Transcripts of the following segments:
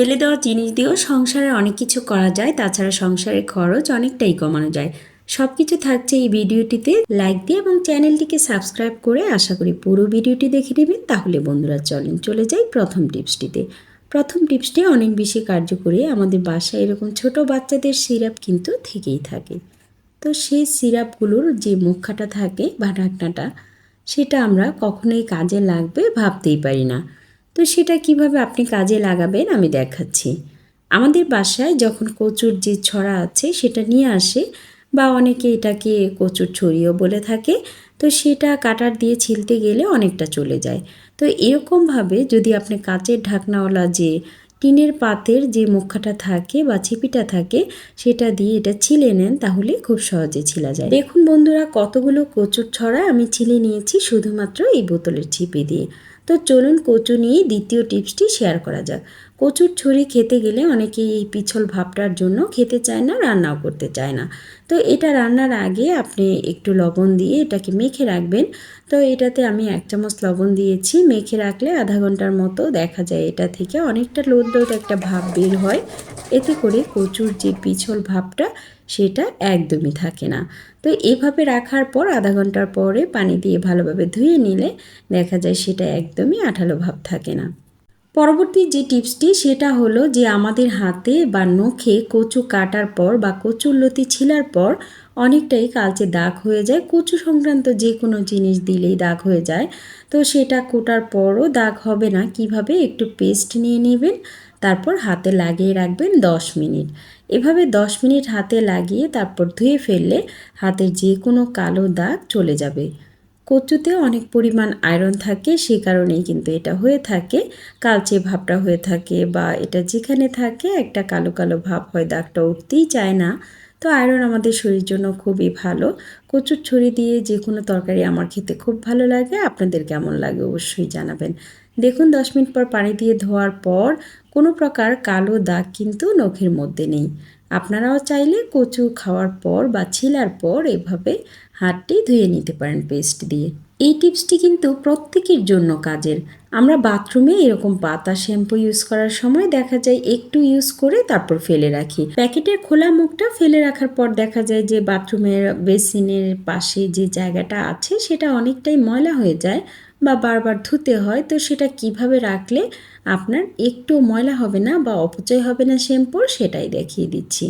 ফেলে দেওয়া জিনিস দিয়েও সংসারে অনেক কিছু করা যায়, তাছাড়া সংসারের খরচ অনেকটাই কমানো যায়। সব কিছু থাকছে এই ভিডিওটিতে। লাইক দিয়ে এবং চ্যানেলটিকে সাবস্ক্রাইব করে আশা করি পুরো ভিডিওটি দেখে নেবেন। তাহলে বন্ধুরা, চলেন, চলে যাই প্রথম টিপসটিতে। প্রথম টিপসটি অনেক বেশি কার্যকরী। আমাদের বাসায় এরকম ছোট বাচ্চাদের সিরাপ কিন্তু থেকেই থাকে। তো সেই সিরাপগুলোর যে মুখাটা থাকে বা ঢাকনাটা, সেটা আমরা কখনোই কাজে লাগবে ভাবতেই পারি না। তো সেটা কীভাবে আপনি কাজে লাগাবেন আমি দেখাচ্ছি। আমাদের বাসায় যখন কচুর যে ছড়া আছে সেটা নিয়ে আসে বা অনেকে এটাকে কচুর ছড়িও বলে থাকে, তো সেটা কাটার দিয়ে ছিলতে গেলে অনেকটা চলে যায়। তো এরকমভাবে যদি আপনি কাচের ঢাকনাওয়ালা যে টিনের পাতের যে মুখাটা থাকে বা ছিপিটা থাকে, সেটা দিয়ে এটা ছিলে নেন তাহলে খুব সহজে ছিলা যায়। দেখুন বন্ধুরা, কতগুলো কচুর ছড়া আমি ছিলে নিয়েছি শুধুমাত্র এই বোতলের ছিপি দিয়ে। তো চলুন কচু নিয়ে দ্বিতীয় টিপসটি শেয়ার করা যাক। কচুর ছড়ি খেতে গেলে অনেকেই এই পিছল ভাবটার জন্য খেতে চায় না, রান্নাও করতে চায় না। তো এটা রান্নার আগে আপনি একটু লবণ দিয়ে এটাকে মেখে রাখবেন। তো এটাতে আমি এক চামচ লবণ দিয়েছি। মেখে রাখলে আধা ঘণ্টার মতো দেখা যায় এটা থেকে অনেকটা লোদ একটা ভাব বের হয়। এতে করে কচুর যে পিছল ভাবটা, সেটা একদমই থাকে না। তো এভাবে রাখার পর আধা ঘণ্টার পরে পানি দিয়ে ভালোভাবে ধুয়ে নিলে দেখা যায় সেটা একদমই আঠালো ভাব থাকে না। পরবর্তী যে টিপসটি, সেটা হলো যে আমাদের হাতে বা নখে কচু কাটার পর বা কচুর লতি ছিলার পর অনেকটাই কালচে দাগ হয়ে যায়। কচু সংক্রান্ত যে কোনো জিনিস দিলেই দাগ হয়ে যায়। তো সেটা কোটার পরও দাগ হবে না। কীভাবে? একটু পেস্ট নিয়ে নেবেন, তারপর হাতে লাগিয়ে রাখবেন দশ মিনিট। এভাবে দশ মিনিট হাতে লাগিয়ে তারপর ধুয়ে ফেললে হাতের যে কোনো কালো দাগ চলে যাবে। কচুতে অনেক পরিমাণ আয়রন থাকে, সে কারণেই কিন্তু এটা হয়ে থাকে। কালচে ভাবটা হয়ে থাকে বা এটা যেখানে থাকে, একটা কালো কালো ভাব হয়, দাগটা উঠতেই চায় না। তো আয়রন আমাদের শরীরের জন্য খুবই ভালো। কচুর ছড়ি দিয়ে যে কোনো তরকারি আমার খেতে খুব ভালো লাগে, আপনাদের কেমন লাগে অবশ্যই জানাবেন। দেখুন, দশ মিনিট পর পানি দিয়ে ধোয়ার পর কোনো প্রকার কালো দাগ কিন্তু নখের মধ্যে নেই। আপনারাও চাইলে কচু খাওয়ার পর বা ছিলার পর এভাবে হাতটি ধুয়ে নিতে পারেন পেস্ট দিয়ে। এই টিপসটি কিন্তু প্রত্যেকের জন্য কাজের। আমরা বাথরুমে এরকম পাতা শ্যাম্পু ইউজ করার সময় দেখা যায় একটু ইউজ করে তারপর ফেলে রাখি। প্যাকেটের খোলা মুখটা ফেলে রাখার পর দেখা যায় যে বাথরুমের বেসিনের পাশে যে জায়গাটা আছে সেটা অনেকটাই ময়লা হয়ে যায়। বা বারবার ধুতে হয়, তো সেটা কীভাবে রাখলে আপনার একটু ময়লা হবে না বা অপচয় হবে না শ্যাম্পুর সেটাই দেখিয়ে দিচ্ছি।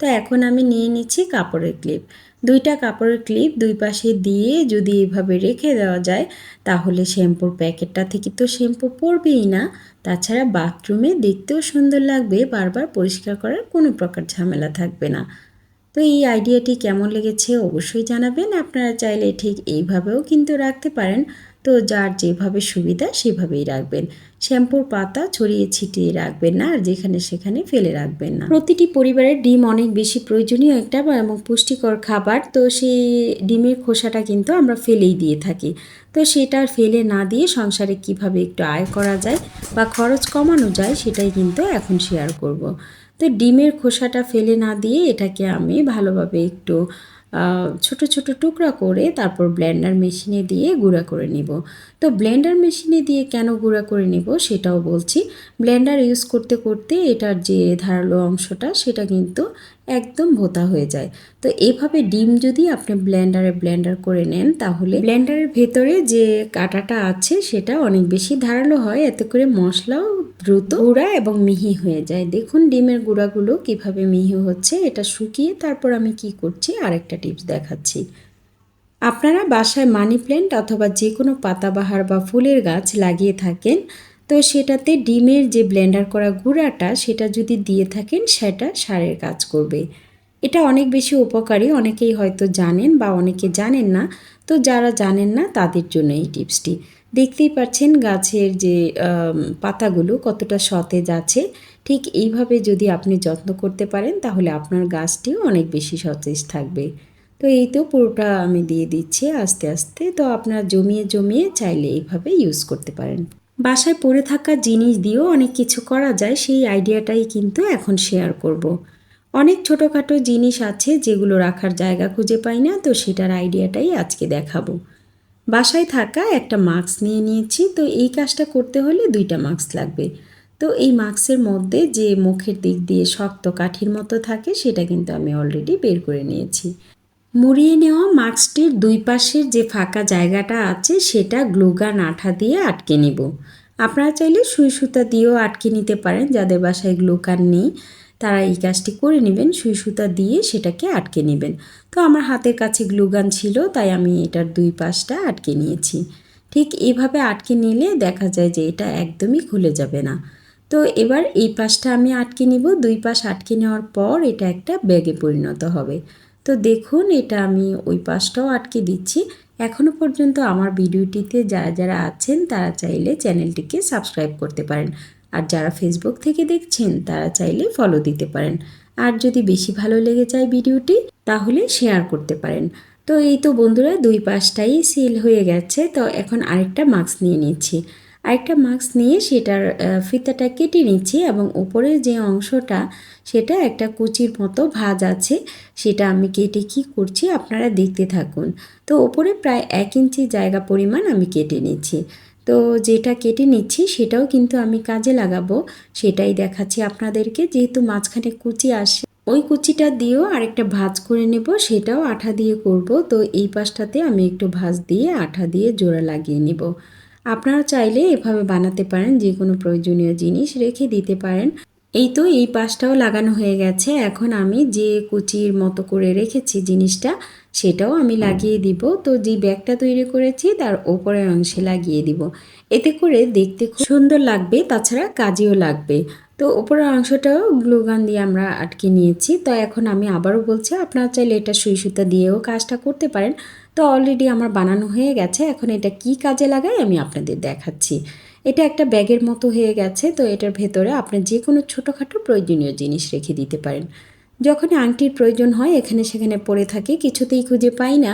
তো এখন আমি নিয়ে নিচ্ছি কাপড়ের ক্লিপ। দুইটা কাপড়ের ক্লিপ দুই পাশে দিয়ে যদি এভাবে রেখে দেওয়া যায়, তাহলে শ্যাম্পুর প্যাকেটটা থেকে তো শ্যাম্পু পড়বেই না। তাছাড়া বাথরুমে দেখতেও সুন্দর লাগবে, বারবার পরিষ্কার করার কোনো প্রকার ঝামেলা থাকবে না। তো এই আইডিয়াটি কেমন লেগেছে অবশ্যই জানাবেন। আপনারা চাইলে ঠিক এইভাবেও কিন্তু রাখতে পারেন। তো যার যেভাবে সুবিধা সেভাবেই রাখবেন। শ্যাম্পুর পাতা ছড়িয়ে ছিটিয়ে রাখবেন না, আর যেখানে সেখানে ফেলে রাখবেন না। প্রতিটি পরিবারের ডিম অনেক বেশি প্রয়োজনীয় একটা এবং পুষ্টিকর খাবার। তো সেই ডিমের খোসাটা কিন্তু আমরা ফেলেই দিয়ে থাকি। তো সেটা ফেলে না দিয়ে সংসারে কীভাবে একটু আয় করা যায় বা খরচ কমানো যায় সেটাই কিন্তু এখন শেয়ার করব। তো ডিমের খোসাটা ফেলে না দিয়ে এটাকে আমি ভালোভাবে একটু ছোট ছোট টুকরা করে তারপর ব্লেন্ডার মেশিনে দিয়ে গুঁড়া করে নিব। তো ব্লেন্ডার মেশিনে দিয়ে কেন গুঁড়া করে নিব সেটাও বলছি। ব্লেন্ডার ইউজ করতে করতে এটার যে ধারালো অংশটা সেটা কিন্তু একদম ভোতা হয়ে যায়। তো এভাবে ডিম যদি আপনি ব্লেন্ডারে ব্লেন্ডার করে নেন, তাহলে ব্লেন্ডারের ভেতরে যে কাটাটা আছে, সেটা অনেক বেশি ধারালো হয়। এতে করে মশলাও দ্রুত গুঁড়া এবং মিহি হয়ে যায়। দেখুন ডিমের গুঁড়াগুলো কীভাবে মিহি হচ্ছে। এটা শুকিয়ে তারপর আমি কি করছি? আরেকটা টিপস দেখাচ্ছি। আপনারা বাসায় মানি প্ল্যান্ট অথবা যে কোনো পাতাবাহার বা ফুলের গাছ লাগিয়ে থাকেন। তো সেটাতে ডিমের যে ব্লেন্ডার করা গুঁড়াটা, সেটা যদি দিয়ে থাকেন, সেটা সারের কাজ করবে। এটা অনেক বেশি উপকারী, অনেকেই হয়তো জানেন বা অনেকে জানেন না, তো যারা জানেন না তাদের জন্য এই টিপসটি। দেখতেই পাচ্ছেন গাছের যে পাতাগুলো কতটা সতেজ আছে। ঠিক এইভাবে যদি আপনি যত্ন করতে পারেন, তাহলে আপনার গাছটিও অনেক বেশি সতেজ থাকবে। তো এই তো পুরোটা আমি দিয়ে দিচ্ছি আস্তে আস্তে। তো আপনার জমিয়ে জমিয়ে চাইলে এইভাবে ইউজ করতে পারেন। বাসায় পড়ে থাকা জিনিস দিয়েও অনেক কিছু করা যায়, সেই আইডিয়াটাই কিন্তু এখন শেয়ার করব। অনেক ছোটোখাটো জিনিস আছে যেগুলো রাখার জায়গা খুঁজে পাই না, তো সেটার আইডিয়াটাই আজকে দেখাবো। বাসায় থাকা একটা মাস্ক নিয়ে নিয়েছি, তো এই কাজটা করতে হলে দুইটা মাস্ক লাগবে। তো এই মাস্কের মধ্যে যে মুখের দিক দিয়ে শক্ত কাঠির মতো থাকে, সেটা কিন্তু আমি অলরেডি বের করে নিয়েছি। মুড়িয়ে নেওয়া মাস্কটির দুই পাশের যে ফাঁকা জায়গাটা আছে, সেটা গ্লুগান আঠা দিয়ে আটকে নিব। আপনারা চাইলে সুই সুতা দিয়েও আটকে নিতে পারেন, যাদের বাসায় গ্লুকান নেই, তারা এই কাজটি করে নেবেন, সুই সুতা দিয়ে সেটাকে আটকে নেবেন। তো আমার হাতের কাছে গ্লুগান ছিল, তাই আমি এটার দুই পাশটা আটকে নিয়েছি। ঠিক এভাবে আটকে নিলে দেখা যায় যে এটা একদমই খুলে যাবে না। তো এবার এই পাশটা আমি আটকে নিব। দুই পাশ আটকে নেওয়ার পর এটা একটা ব্যাগে পরিণত হবে। তো দেখুন, এটা আমি ওই পাশটাও আটকে দিচ্ছি। এখনও পর্যন্ত আমার ভিডিওটিতে যারা যারা আছেন, তারা চাইলে চ্যানেলটিকে সাবস্ক্রাইব করতে পারেন। আর যারা ফেসবুক থেকে দেখছেন, তারা চাইলে ফলো দিতে পারেন। আর যদি বেশি ভালো লেগে যায় ভিডিওটি, তাহলে শেয়ার করতে পারেন। তো এই তো বন্ধুরা, দুই পাশটাই সিল হয়ে গেছে। তো এখন আরেকটা মাস্ক নিয়ে নিচ্ছি। আরেকটা মাস্ক নিয়ে সেটার ফিতাটা কেটে নিচ্ছি এবং উপরের যে অংশটা, সেটা একটা কুচির মতো ভাজ আছে, সেটা আমি কেটে কি করছি আপনারা দেখতে থাকুন। তো ওপরে প্রায় এক ইঞ্চি জায়গা পরিমাণ আমি কেটে নিচ্ছি। তো যেটা কেটে নিচ্ছি সেটাও কিন্তু আমি কাজে লাগাবো, সেটাই দেখাচ্ছি আপনাদেরকে। যেহেতু মাঝখানে কুচি আসে, ওই কুচিটা দিয়েও আরেকটা ভাজ করে নেব, সেটাও আঠা দিয়ে করব। তো এই পাশটাতে আমি একটু ভাজ দিয়ে আঠা দিয়ে জোড়া লাগিয়ে নেব। আপনারা চাইলে এভাবে বানাতে পারেন, যে কোনো প্রয়োজনীয় জিনিস রেখে দিতে পারেন। এই তো, এই পাশটাও লাগানো হয়ে গেছে। এখন আমি যে কুচির মতো করে রেখেছি জিনিসটা, সেটাও আমি লাগিয়ে দিব। তো যে ব্যাগটা তৈরি করেছি, তার ওপরের অংশে লাগিয়ে দিব। এতে করে দেখতে খুব সুন্দর লাগবে, তাছাড়া কাজেও লাগবে। তো ওপরের অংশটাও গ্লুগান দিয়ে আমরা আটকে নিয়েছি। তো এখন আমি আবারও বলছি, আপনারা চাইলে এটা সুই সুতা দিয়েও কাজটা করতে পারেন। তো অলরেডি আমার বানানো হয়ে গেছে। এখন এটা কি কাজে লাগাই আমি আপনাদের দেখাচ্ছি। এটা একটা ব্যাগের মতো হয়ে গেছে, তো এটার ভেতরে আপনি যে কোনো ছোটোখাটো প্রয়োজনীয় জিনিস রেখে দিতে পারেন। যখনই আংটির প্রয়োজন হয়, এখানে সেখানে পড়ে থাকে, কিছুতেই খুঁজে পাই না।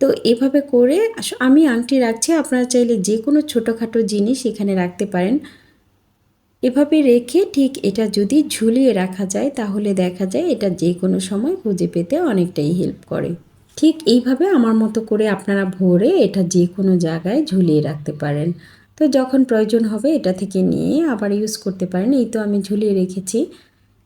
তো এভাবে করে আমি আংটি রাখছি, আপনারা চাইলে যে কোনো ছোটোখাটো জিনিস এখানে রাখতে পারেন। এভাবে রেখে ঠিক এটা যদি ঝুলিয়ে রাখা যায়, তাহলে দেখা যায় এটা যে কোনো সময় খুঁজে পেতে অনেকটাই হেল্প করে। ঠিক এইভাবে আমার মতো করে আপনারা ভরে এটা যে কোনো জায়গায় ঝুলিয়ে রাখতে পারেন। তো যখন প্রয়োজন হবে এটা থেকে নিয়ে আবার ইউজ করতে পারেন। এই তো আমি ঝুলিয়ে রেখেছি।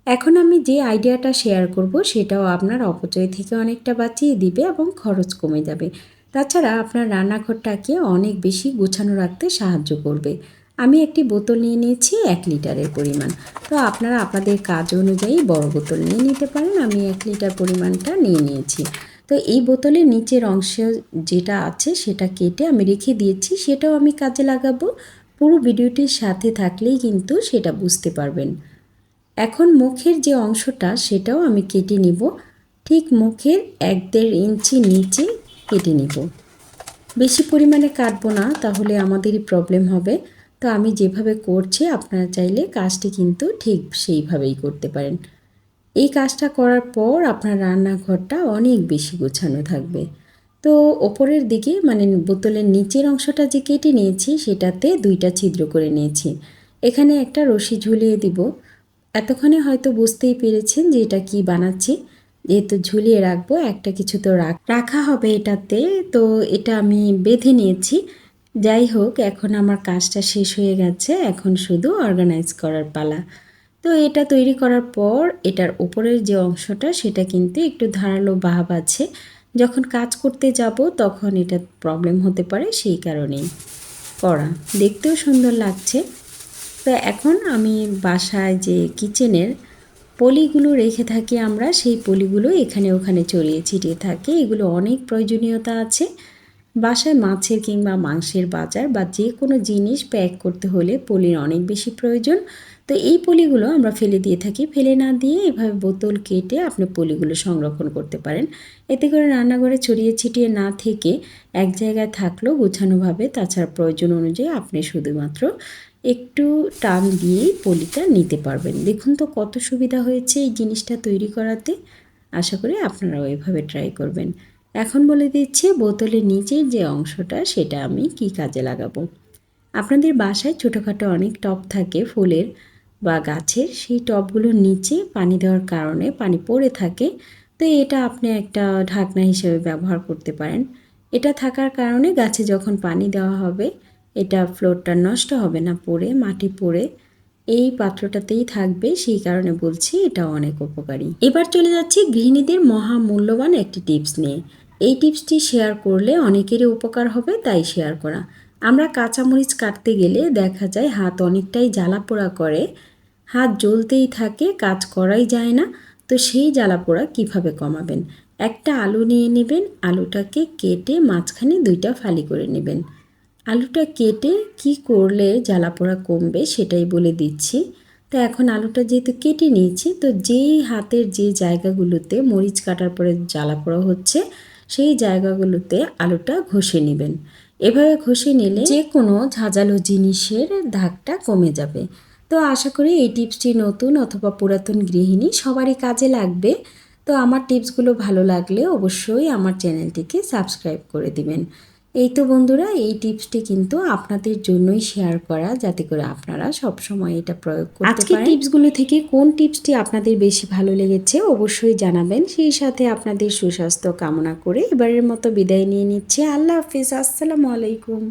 এখন আমি যে আইডিয়াটা শেয়ার করব সেটাও আপনার অপচয় থেকে অনেকটা বাঁচিয়ে দিবে এবং খরচ কমে যাবে। তাছাড়া আপনার রান্নাঘরটাকে অনেক বেশি গুছানো রাখতে সাহায্য করবে। আমি একটি বোতল নিয়ে নিয়েছি, এক লিটারের পরিমাণ। তো আপনারা আপনাদের কাজ অনুযায়ী বড় বোতল নিয়ে নিতে পারেন। আমি এক লিটার পরিমাণটা নিয়ে নিয়েছি। তো এই বোতলের নিচের অংশ যেটা আছে সেটা কেটে আমি রেখে দিয়েছি, সেটাও আমি কাজে লাগাবো। পুরো ভিডিওটির সাথে থাকলেই কিন্তু সেটা বুঝতে পারবেন। এখন মুখের যে অংশটা সেটাও আমি কেটে নিব। ঠিক মুখের এক দেড় ইঞ্চি নিচে কেটে নিব। বেশি পরিমাণে কাটবো না, তাহলে আমাদেরই প্রবলেম হবে। তো আমি যেভাবে করছি, আপনারা চাইলে কাজটি কিন্তু ঠিক সেইভাবেই করতে পারেন। এই কাজটা করার পর আপনার রান্নাঘরটা অনেক বেশি গোছানো থাকবে। তো ওপরের দিকে মানে বোতলের নিচের অংশটা যে কেটে নিয়েছি, সেটাতে দুইটা ছিদ্র করে নিয়েছি। এখানে একটা রশি ঝুলিয়ে দিব। এতক্ষণে হয়তো বুঝতেই পেরেছেন যে এটা কি বানাচ্ছি। যেহেতু ঝুলিয়ে রাখব, একটা কিছু তো রাখা হবে এটাতে। তো এটা আমি বেঁধে নিয়েছি। যাই হোক, এখন আমার কাজটা শেষ হয়ে গেছে। এখন শুধু অর্গানাইজ করার পালা। তো এটা তৈরি করার পর এটার উপরের যে অংশটা, সেটা কিন্তু একটু ধারালো ভাব আছে। যখন কাজ করতে যাব, তখন এটা প্রবলেম হতে পারে সেই কারণেই। করা দেখতেও সুন্দর লাগছে। তো এখন আমি বাসায় যে কিচেনের পলিগুলো রেখে থাকি আমরা, সেই পলিগুলো এখানে ওখানে ছড়িয়ে ছিটিয়ে থাকে। এগুলো অনেক প্রয়োজনীয়তা আছে। বাসায় মাছের কিংবা মাংসের বাজার বা যে কোনো জিনিস প্যাক করতে হলে পলির অনেক বেশি প্রয়োজন। তো এই পলিগুলো আমরা ফেলে দিয়ে থাকি। ফেলে না দিয়ে এভাবে বোতল কেটে আপনি পলিগুলো সংরক্ষণ করতে পারেন। এতে করে রান্নাঘরে ছড়িয়ে ছিটিয়ে না থেকে এক জায়গায় থাকলেও গোছানোভাবে তাছাড়া প্রয়োজন অনুযায়ী আপনি শুধুমাত্র একটু টান দিয়েই পলিটা নিতে পারবেন। দেখুন তো কত সুবিধা হয়েছে এই জিনিসটা তৈরি করাতে। আশা করি আপনারাও এভাবে ট্রাই করবেন। এখন বলে দিচ্ছি বোতলের নিচের যে অংশটা সেটা আমি কি কাজে লাগাবো? আপনাদের বাসায় ছোটোখাটো অনেক টপ থাকে ফুলের। বা গাছের সেই টবগুলোর নিচে পানি দেওয়ার কারণে পানি পড়ে থাকে। তো এটা আপনি একটা ঢাকনা হিসেবে ব্যবহার করতে পারেন। এটা থাকার কারণে গাছে যখন পানি দেওয়া হবে, এটা ফ্লোরটা নষ্ট হবে না, পড়ে, মাটি পড়ে। এই পাত্রটাতেই থাকবে, সেই কারণে বলছি এটা অনেক উপকারী। এবার চলে যাচ্ছি গৃহিণীদের মহা মূল্যবান একটি টিপস নিয়ে। এই টিপসটি শেয়ার করলে অনেকেরই উপকার হবে, তাই শেয়ার করা। আমরা কাঁচামরিচ কাটতে গেলে দেখা যায় হাত অনেকটাই জ্বালা পোড়া করে। হাত জ্বলতেই থাকে, কাজ করাই যায় না। তো সেই জ্বালা পোড়া কীভাবে কমাবেন? একটা আলু নিয়ে নেবেন, আলুটাকে কেটে মাঝখানে দুইটা ফালি করে নেবেন। আলুটা কেটে কি করলে জ্বালা পোড়া কমবে সেটাই বলে দিচ্ছি। তো এখন আলুটা যেহেতু কেটে নিয়েছি, তো যেই হাতের যে জায়গাগুলোতে মরিচ কাটার পরে জ্বালা পোড়া হচ্ছে, সেই জায়গাগুলোতে আলুটা ঘষে নেবেন। এভাবে ঘষে নিলে যে কোনো ঝাঁঝালো জিনিসের দাগটা কমে যাবে। তো আশা করি এই টিপসটি নতুন অথবা পুরাতন গৃহিণী সবারই কাজে লাগবে। তো আমার টিপসগুলো ভালো লাগলে অবশ্যই আমার চ্যানেলটিকে সাবস্ক্রাইব করে দিবেন। এই তো বন্ধুরা এই টিপসটি কিন্তু আপনাদের জন্যই শেয়ার করা যাতে করে আপনারা সব সময় এটা প্রয়োগ করতে পারেন। আজকের টিপসগুলো থেকে কোন টিপসটি আপনাদের বেশি ভালো লেগেছে অবশ্যই জানাবেন। সেই সাথে আপনাদের সুস্বাস্থ্য কামনা করে এবারের মতো বিদায় নিয়ে নিচ্ছে। আল্লাহ হাফিজ আসসালামু আলাইকুম।